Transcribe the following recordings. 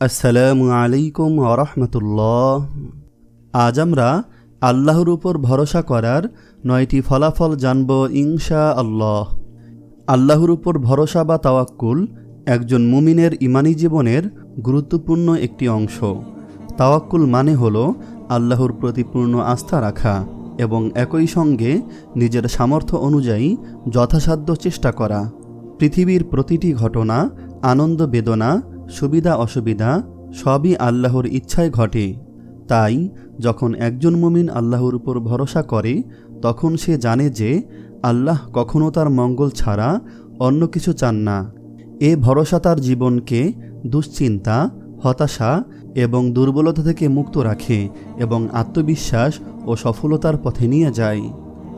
আসসালামু আলাইকুম আরহামতুল্লাহ আজ আমরা আল্লাহর উপর ভরসা করার নয়টি ফলাফল জানব ইনশা আল্লাহ আল্লাহর উপর ভরসা বা তাওয়াক্কুল একজন মুমিনের ইমানি জীবনের গুরুত্বপূর্ণ একটি অংশ। তাওয়াক্কুল মানে হল আল্লাহর প্রতি পূর্ণ আস্থা রাখা এবং একই সঙ্গে নিজের সামর্থ্য অনুযায়ী যথাসাধ্য চেষ্টা করা। পৃথিবীর প্রতিটি ঘটনা, আনন্দ, বেদনা সুবিধা অসুবিধা সবই আল্লাহর ইচ্ছায় ঘটে। তাই যখন একজন মুমিন আল্লাহর উপর ভরসা করে, তখন সে জানে যে আল্লাহ কখনও তার মঙ্গল ছাড়া অন্য কিছু চান না। এ ভরসা তার জীবনকে দুশ্চিন্তা, হতাশা এবং দুর্বলতা থেকে মুক্ত রাখে এবং আত্মবিশ্বাস ও সফলতার পথে নিয়ে যায়।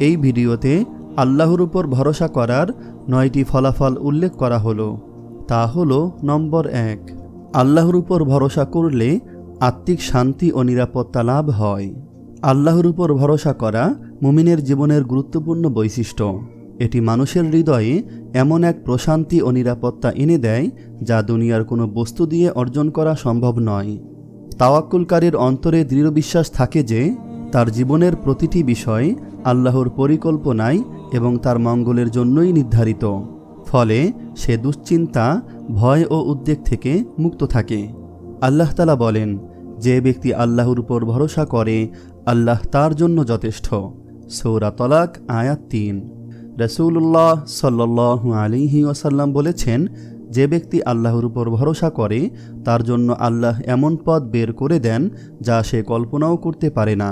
এই ভিডিওতে আল্লাহর উপর ভরসা করার নয়টি ফলাফল উল্লেখ করা হলো। তা হলো নম্বর এক, আল্লাহর উপর ভরসা করলে আত্মিক শান্তি ও নিরাপত্তা লাভ হয়। আল্লাহর উপর ভরসা করা মুমিনের জীবনের গুরুত্বপূর্ণ বৈশিষ্ট্য। এটি মানুষের হৃদয়ে এমন এক প্রশান্তি ও নিরাপত্তা এনে দেয় যা দুনিয়ার কোনো বস্তু দিয়ে অর্জন করা সম্ভব নয়। তাওয়াক্কুলকারীর অন্তরে দৃঢ় বিশ্বাস থাকে যে তার জীবনের প্রতিটি বিষয় আল্লাহর পরিকল্পনায় এবং তার মঙ্গলের জন্যই নির্ধারিত। ফলে সে দুশ্চিন্তা, ভয় ও উদ্বেগ থেকে মুক্ত থাকে। আল্লাহ তালা বলেন, যে ব্যক্তি আল্লাহর উপর ভরসা করে, আল্লাহ তার জন্য যথেষ্ট। সৌরা তলাক, আয়াত তিন। রসুল্লাহ সাল্লু আলিহি ওসাল্লাম বলেছেন, যে ব্যক্তি আল্লাহর উপর ভরসা করে, তার জন্য আল্লাহ এমন পথ বের করে দেন, যা সে কল্পনাও করতে পারে না।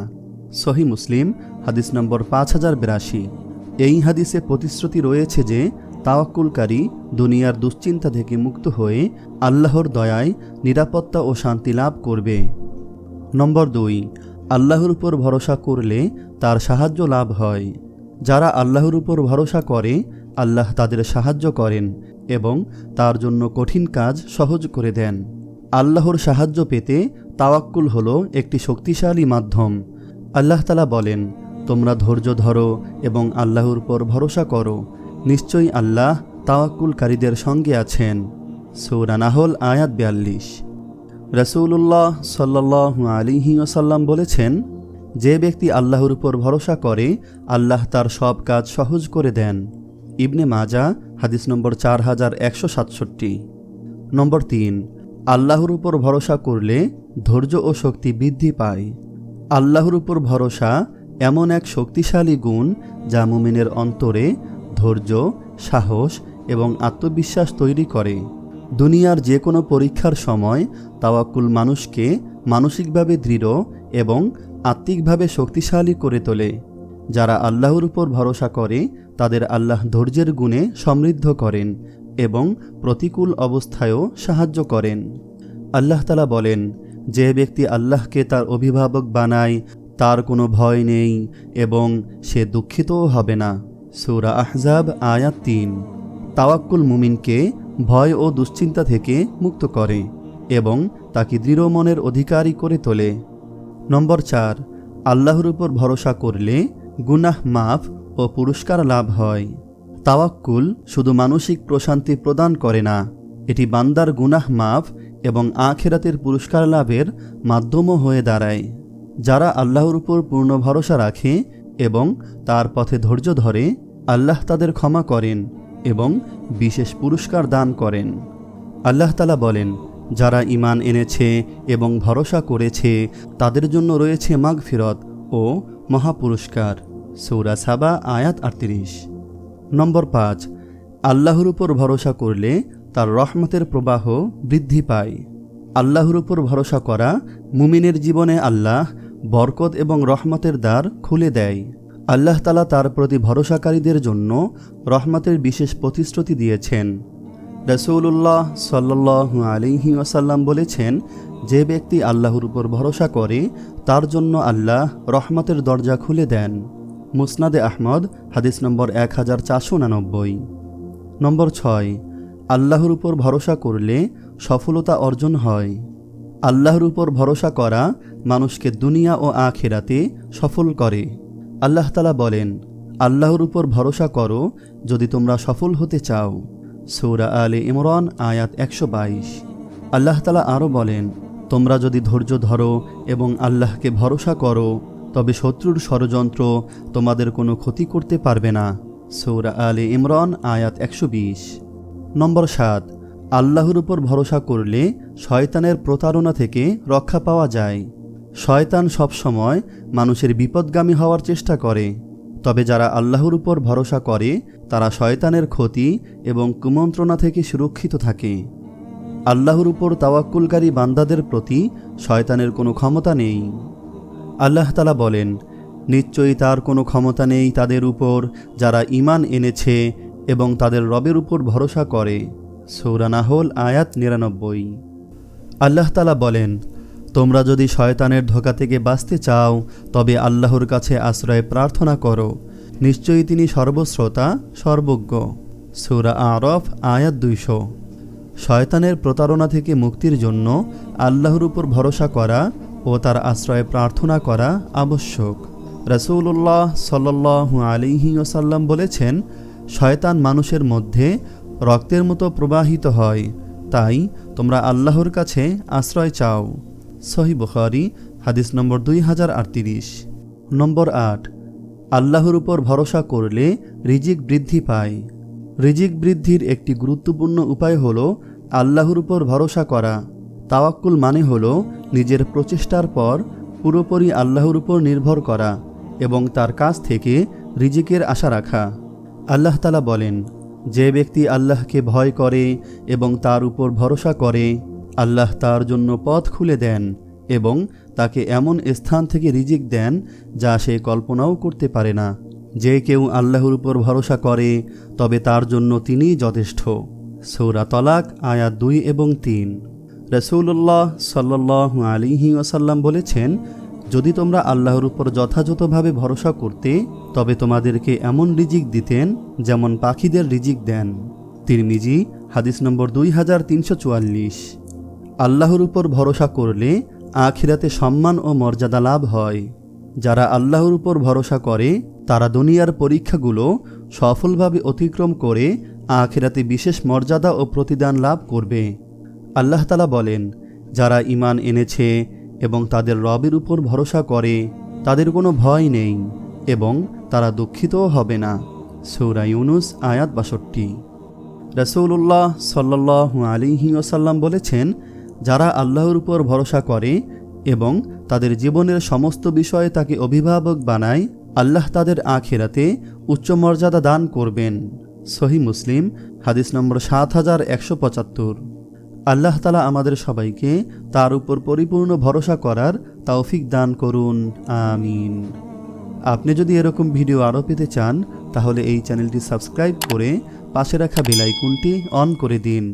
সহি মুসলিম, হাদিস নম্বর পাঁচ হাজার বিরাশি। এই হাদিসে প্রতিশ্রুতি রয়েছে যে তাওয়াক্কুলকারী দুনিয়ার দুশ্চিন্তা থেকে মুক্ত হয়ে আল্লাহর দয়ায় নিরাপত্তা ও শান্তি লাভ করবে। নম্বর দুই, আল্লাহর উপর ভরসা করলে তার সাহায্য লাভ হয়। যারা আল্লাহর উপর ভরসা করে, আল্লাহ তাদের সাহায্য করেন এবং তার জন্য কঠিন কাজ সহজ করে দেন। আল্লাহর সাহায্য পেতে তাওয়াক্কুল হল একটি শক্তিশালী মাধ্যম। আল্লাহ তালা বলেন, তোমরা ধৈর্য ধরো এবং আল্লাহর উপর ভরসা করো। নিশ্চয়ই আল্লাহ তাওয়াক্কুলকারীদের সঙ্গে আছেন। সৌরানাহল আয়াত বিয়াল্লিশ। রসুল্লাহ সাল্লু আলিহি ওসাল্লাম বলেছেন, যে ব্যক্তি আল্লাহর উপর ভরসা করে, আল্লাহ তার সব কাজ সহজ করে দেন। ইবনে মাজা, হাদিস নম্বর চার হাজার একশো সাতষট্টি। নম্বর তিন, আল্লাহর উপর ভরসা করলে ধৈর্য ও শক্তি বৃদ্ধি পায়। আল্লাহর উপর ভরসা এমন এক শক্তিশালী গুণ যা মুমিনের অন্তরে ধৈর্য, সাহস এবং আত্মবিশ্বাস তৈরি করে। দুনিয়ার যে কোনো পরীক্ষার সময় তাওয়াক্কুল মানুষকে মানসিকভাবে দৃঢ় এবং আত্মিকভাবে শক্তিশালী করে তোলে। যারা আল্লাহর উপর ভরসা করে, তাদের আল্লাহ ধৈর্যের গুণে সমৃদ্ধ করেন এবং প্রতিকূল অবস্থায়ও সাহায্য করেন। আল্লাহ তালা বলেন, যে ব্যক্তি আল্লাহকে তার অভিভাবক বানায়, তার কোনো ভয় নেই এবং সে দুঃখিতও হবে না। সৌরা আহজাব, আয়াত তিন। তাওয়াক্কুল মুমিনকে ভয় ও দুশ্চিন্তা থেকে মুক্ত করে এবং তাকে দৃঢ় মনের অধিকারী করে তোলে। নম্বর চার, আল্লাহর উপর ভরসা করলে গুনাহ মাফ ও পুরস্কার লাভ হয়। তাওয়াক্কুল শুধু মানসিক প্রশান্তি প্রদান করে না, এটি বান্দার গুনাহ মাফ এবং আখেরাতের পুরস্কার লাভের মাধ্যমও হয়ে দাঁড়ায়। যারা আল্লাহর উপর পূর্ণ ভরসা রাখে এবং তার পথে ধৈর্য ধরে আল্লাহ তাদের ক্ষমা করেন এবং বিশেষ পুরস্কার দান করেন। আল্লাহ তালা বলেন, যারা ইমান এনেছে এবং ভরসা করেছে, তাদের জন্য রয়েছে মাগফিরত ও মহাপুরস্কার। সৌরা সাবা, আয়াত আটত্রিশ। নম্বর পাঁচ, আল্লাহর উপর ভরসা করলে তার রহমতের প্রবাহ বৃদ্ধি পায়। আল্লাহর উপর ভরসা করা মুমিনের জীবনে আল্লাহ বরকত এবং রহমতের দ্বার খুলে দেয়। আল্লাহ তালা তার প্রতি ভরসাকারীদের জন্য রহমতের বিশেষ প্রতিশ্রুতি দিয়েছেন। রসৌল্লাহ সাল্লু আলিহি ওসাল্লাম বলেছেন, যে ব্যক্তি আল্লাহর উপর ভরসা করে, তার জন্য আল্লাহ রহমতের দরজা খুলে দেন। মুসনাদে আহমদ, হাদিস নম্বর এক হাজার চারশো উনানব্বই। নম্বর ছয়, আল্লাহর উপর ভরসা করলে সফলতা অর্জন হয়। আল্লাহর উপর ভরসা করা মানুষকে দুনিয়া ও আখেরাতে সফল করে। আল্লাহ তালা বলেন, আল্লাহর উপর ভরসা করো যদি তোমরা সফল হতে চাও। সৌরা আলে ইমরান, আয়াত একশো বাইশ। আল্লাহ তালা আরও বলেন, তোমরা যদি ধৈর্য ধরো এবং আল্লাহকে ভরসা করো, তবে শত্রুর ষড়যন্ত্র তোমাদের কোনো ক্ষতি করতে পারবে না। সৌরা আলে ইমরান, আয়াত একশো বিশ। নম্বর সাত আল্লাহর উপর ভরসা করলে শয়তানের প্রতারণা থেকে রক্ষা পাওয়া যায়। শয়তান সবসময় মানুষের বিপদগামী হওয়ার চেষ্টা করে। তবে যারা আল্লাহর উপর ভরসা করে, তারা শয়তানের ক্ষতি এবং কুমন্ত্রণা থেকে সুরক্ষিত থাকে। আল্লাহর উপর তাওয়াক্কুলকারী বান্দাদের প্রতি শয়তানের কোনো ক্ষমতা নেই। আল্লাহ তালা বলেন, নিশ্চয়ই তার কোনো ক্ষমতা নেই তাদের উপর যারা ঈমান এনেছে এবং তাদের রবের উপর ভরসা করে। সৌরানাহল আয়াত নিরানব্বই। আল্লাহ তালা বলেন, তোমরা যদি শয়তানের ধোকা থেকে বাঁচতে চাও, তবে আল্লাহর কাছে আশ্রয় প্রার্থনা করো। নিশ্চয়ই তিনি সর্বশ্রোতা, সর্বজ্ঞ। সৌরা আরফ, আয়াত দুইশো। শয়তানের প্রতারণা থেকে মুক্তির জন্য আল্লাহর উপর ভরসা করা ও তার আশ্রয়ে প্রার্থনা করা আবশ্যক। রসৌল্লাহ সাল্লাহ আলিহি ওসাল্লাম বলেছেন, শয়তান মানুষের মধ্যে রক্তের মতো প্রবাহিত হয়, তাই তোমরা আল্লাহর কাছে আশ্রয় চাও। সহি বুখারি, হাদিস নম্বর দুই হাজার আটত্রিশ। নম্বর আট, আল্লাহর উপর ভরসা করলে রিজিক বৃদ্ধি পায়। রিজিক বৃদ্ধির একটি গুরুত্বপূর্ণ উপায় হল আল্লাহর উপর ভরসা করা। তাওয়াক্কুল মানে হল নিজের প্রচেষ্টার পর পুরোপুরি আল্লাহর উপর নির্ভর করা এবং তার কাছ থেকে রিজিকের আশা রাখা। আল্লাহ তালা বলেন যে ব্যক্তি আল্লাহকে ভয় করে এবং তার উপর ভরসা করে, আল্লাহ তার জন্য পথ খুলে দেন এবং তাকে এমন স্থান থেকে রিজিক দেন যা সে কল্পনাও করতে পারে না। যে কেউ আল্লাহর উপর ভরসা করে, তবে তার জন্য তিনিই যথেষ্ট। সৌরা তলাক, আয়াত দুই এবং তিন। রসৌল্লাহ সাল্লাহ আলিহি ওসাল্লাম বলেছেন যদি তোমরা আল্লাহর উপর যথাযথভাবে ভরসা করতে, তবে তোমাদেরকে এমন রিজিক দিতেন যেমন পাখিদের রিজিক দেন। তিরমিজি, হাদিস নম্বর দুই হাজার তিনশো চুয়াল্লিশ। আল্লাহর উপর ভরসা করলে আখিরাতে সম্মান ও মর্যাদা লাভ হয়। যারা আল্লাহর উপর ভরসা করে, তারা দুনিয়ার পরীক্ষাগুলো সফলভাবে অতিক্রম করে আখিরাতে বিশেষ মর্যাদা ও প্রতিদান লাভ করবে। আল্লাহ তালা বলেন, যারা ইমান এনেছে এবং তাদের রবের উপর ভরসা করে, তাদের কোনো ভয় নেই এবং তারা দুঃখিতও হবে না। সৌরা ইউনুস, আয়াত বাষট্টি। রসৌল্লাহ সাল্লাহ আলিহি ওসাল্লাম বলেছেন, যারা আল্লাহর উপর ভরসা করে এবং তাদের জীবনের সমস্ত বিষয়ে তাকে অভিভাবক বানায়, আল্লাহ তাদের আখেরাতে উচ্চ মর্যাদা দান করবেন। সহি মুসলিম, হাদিস নম্বর সাত হাজার একশো পঁচাত্তর। আল্লাহ তালা আমাদের সবাইকে তার উপর পরিপূর্ণ ভরসা করার তৌফিক দান করুন। আমিন। আপনি যদি এরকম ভিডিও আরও পেতে চান, তাহলে এই চ্যানেলটি সাবস্ক্রাইব করে পাশে রাখা বেলাইকুনটি অন করে দিন।